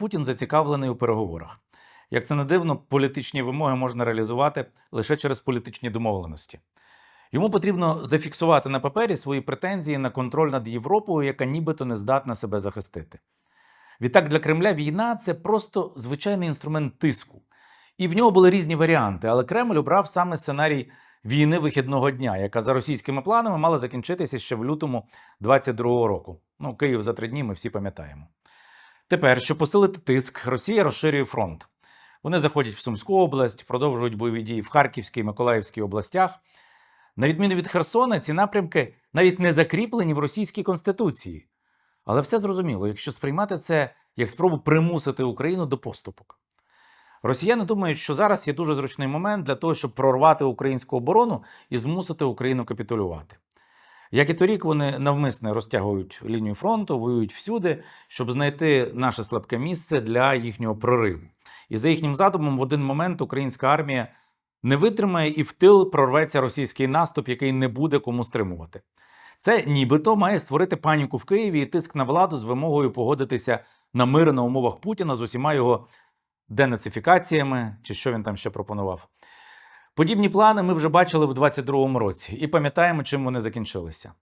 Путін зацікавлений у переговорах. Як це не дивно, політичні вимоги можна реалізувати лише через політичні домовленості. Йому потрібно зафіксувати на папері свої претензії на контроль над Європою, яка нібито не здатна себе захистити. Відтак для Кремля війна це просто звичайний інструмент тиску. І в нього були різні варіанти, але Кремль обрав саме сценарій війни вихідного дня, яка за російськими планами мала закінчитися ще в лютому 22-го року. Ну, Київ за три дні ми всі пам'ятаємо. Тепер, щоб посилити тиск, Росія розширює фронт. Вони заходять в Сумську область, продовжують бойові дії в Харківській, Миколаївській областях. На відміну від Херсона, ці напрямки навіть не закріплені в російській конституції. Але все зрозуміло, якщо сприймати це як спробу примусити Україну до поступок. Росіяни думають, що зараз є дуже зручний момент для того, щоб прорвати українську оборону і змусити Україну капітулювати. Як і торік, вони навмисне розтягують лінію фронту, воюють всюди, щоб знайти наше слабке місце для їхнього прориву. І за їхнім задумом, в один момент українська армія не витримає і в тил прорветься російський наступ, який не буде кому стримувати. Це нібито має створити паніку в Києві і тиск на владу з вимогою погодитися на мир на умовах Путіна з усіма його денацифікаціями, чи що він там ще пропонував. Подібні плани ми вже бачили в 22-му році і пам'ятаємо, чим вони закінчилися.